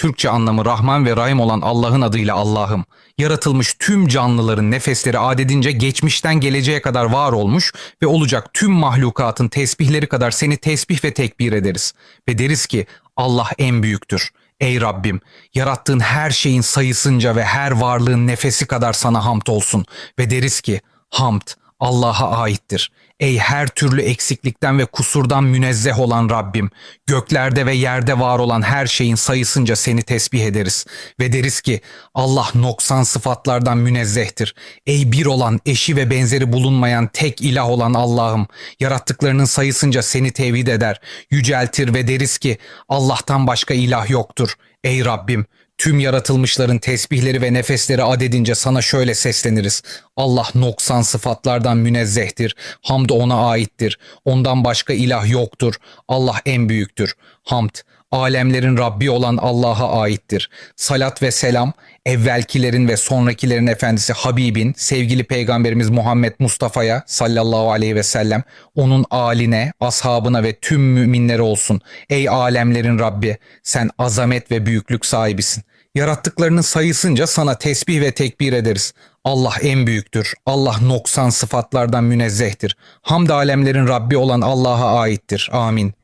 Türkçe anlamı Rahman ve Rahim olan Allah'ın adıyla Allah'ım. Yaratılmış tüm canlıların nefesleri adedince geçmişten geleceğe kadar var olmuş ve olacak tüm mahlukatın tesbihleri kadar seni tesbih ve tekbir ederiz. Ve deriz ki Allah en büyüktür. Ey Rabbim, yarattığın her şeyin sayısınca ve her varlığın nefesi kadar sana hamd olsun. Ve deriz ki hamd Allah'a aittir. Ey her türlü eksiklikten ve kusurdan münezzeh olan Rabbim, göklerde ve yerde var olan her şeyin sayısınca seni tesbih ederiz ve deriz ki Allah noksan sıfatlardan münezzehtir. Ey bir olan, eşi ve benzeri bulunmayan tek ilah olan Allah'ım, yarattıklarının sayısınca seni tevhid eder, yüceltir ve deriz ki Allah'tan başka ilah yoktur. Ey Rabbim, Tüm yaratılmışların tesbihleri ve nefesleri adedince sana şöyle sesleniriz. Allah noksan sıfatlardan münezzehtir. Hamd ona aittir. Ondan başka ilah yoktur. Allah en büyüktür. Hamd, alemlerin Rabbi olan Allah'a aittir. Salat ve selam, evvelkilerin ve sonrakilerin efendisi Habibin, sevgili peygamberimiz Muhammed Mustafa'ya sallallahu aleyhi ve sellem, onun aline, ashabına ve tüm müminlere olsun. Ey alemlerin Rabbi, sen azamet ve büyüklük sahibisin. Yarattıklarının sayısınca sana tesbih ve tekbir ederiz. Allah en büyüktür. Allah noksan sıfatlardan münezzehtir. Hamd alemlerin Rabbi olan Allah'a aittir. Amin.